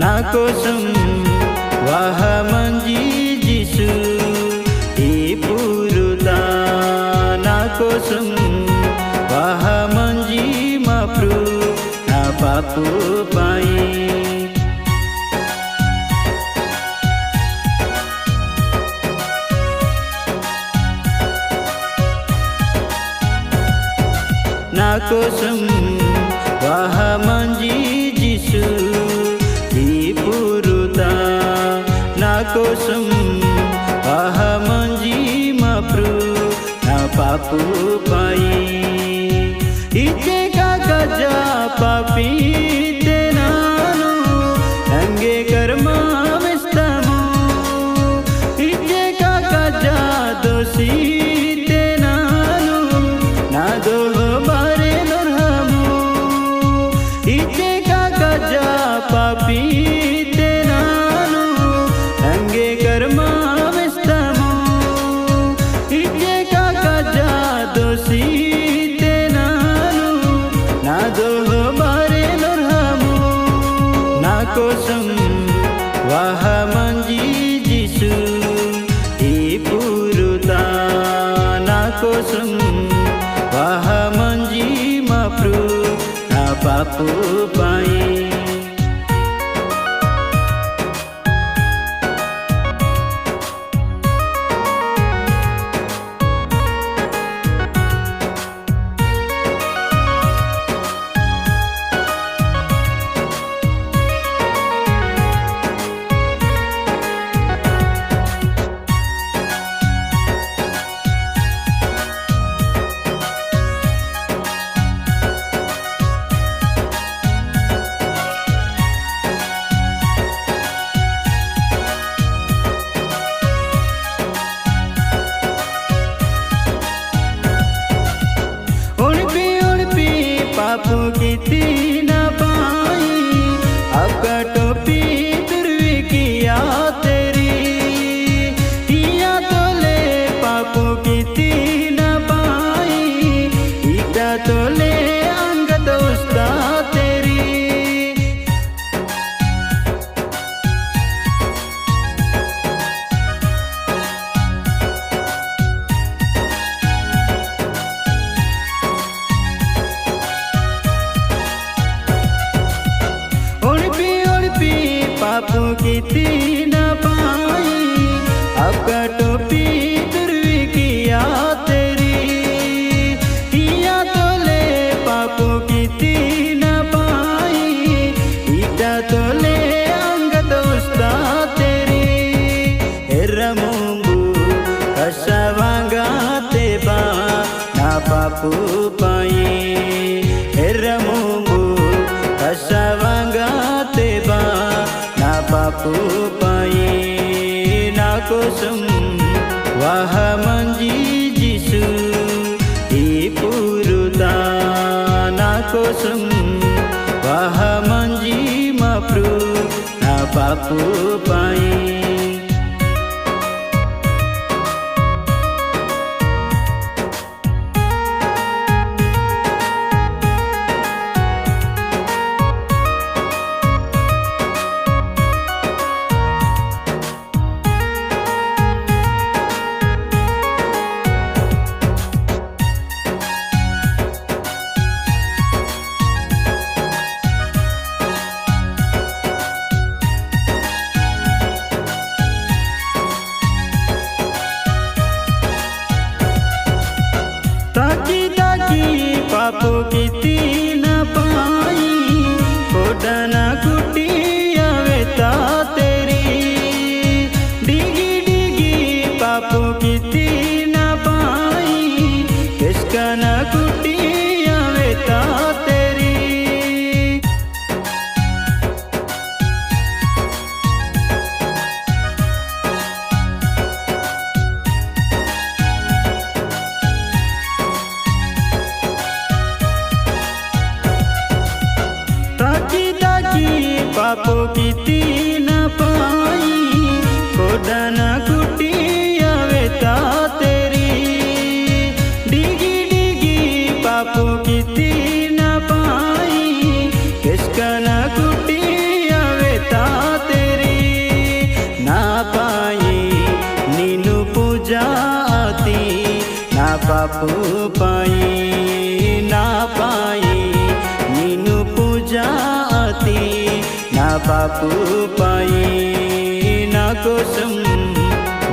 నా కోసం వాహమంజీ జిసు ఈ పూరుతా నా కోసం వాహమంజీ మా ప్రు నా పాపు పాయి. నా కోసం కోసం వాహమంజీ మా ప్రు నా పాపు పాయి. ఇచ్చే కాగజా పాపి. వాహమంజీ మా নিতে না পাই ইটা তোলে অঙ্গ দোস্তা তেরে এরমুঙ্গু হসবাঙ্গাতে বা না পাপু পাই এরমুঙ্গু হসবাঙ্গাতে বা না পাপু পাই না কোসম వాహ ಮಹಾಪ್ರೂ ಪಾಪು ପାଇଁ પાપો પીતી ન પાઈ ખોદાના કુટી આવે તા તેરી. ડીગી ડીગી પાપો કીતી ન પાઈ કિસકના કુટી આવે તા તેરી. ના પાઈ નીનું પૂજાતી પાપુ પાઈ పాపు పై నా కోసం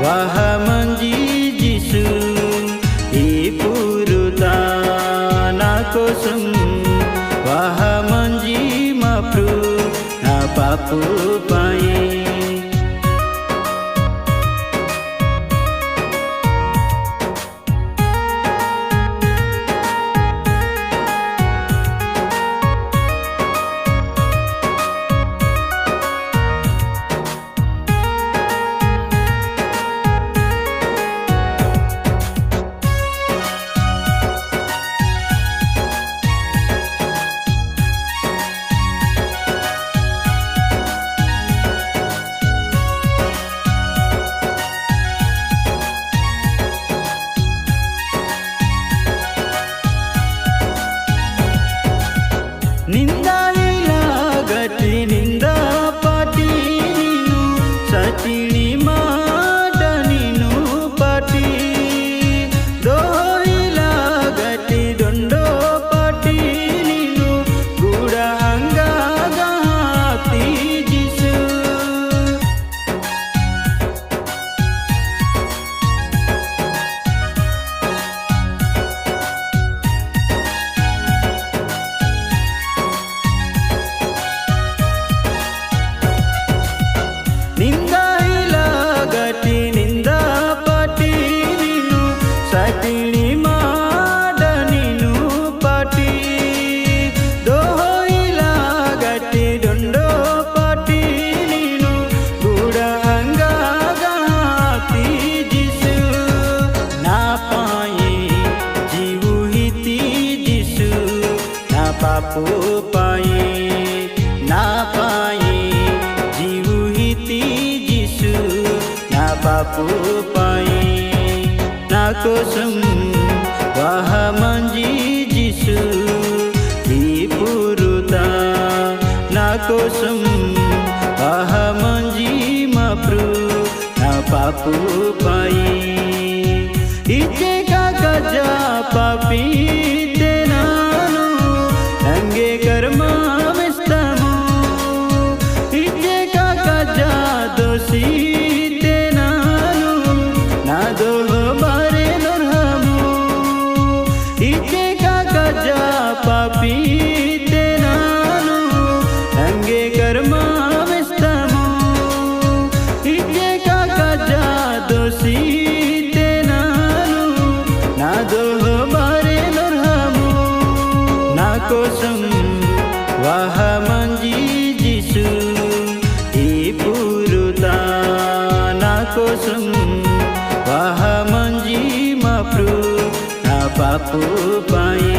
వహ మంజీ जिसु ఈ పురుతా నా కోసం వహ మంజీ మప్రు నా పాపు పాయి నా పాపు పాయి నా కోసం వాహ మంజీ జిసు ఈ పురుతా నా కోసం వాహ మంజీ మప్రు నా పాపు పాయి ఇచ్చే గజా పాపి నాను నంగే కర్మమిస్తము ఇచ్చే గజా దోషితే నాను నా దోహ బారే నర్హము. నా కోసం వాహ మంజీ జిసు ఈ పురుతా. నా కోసం వాహ మంజీ మప్రు నా పాపు పాయి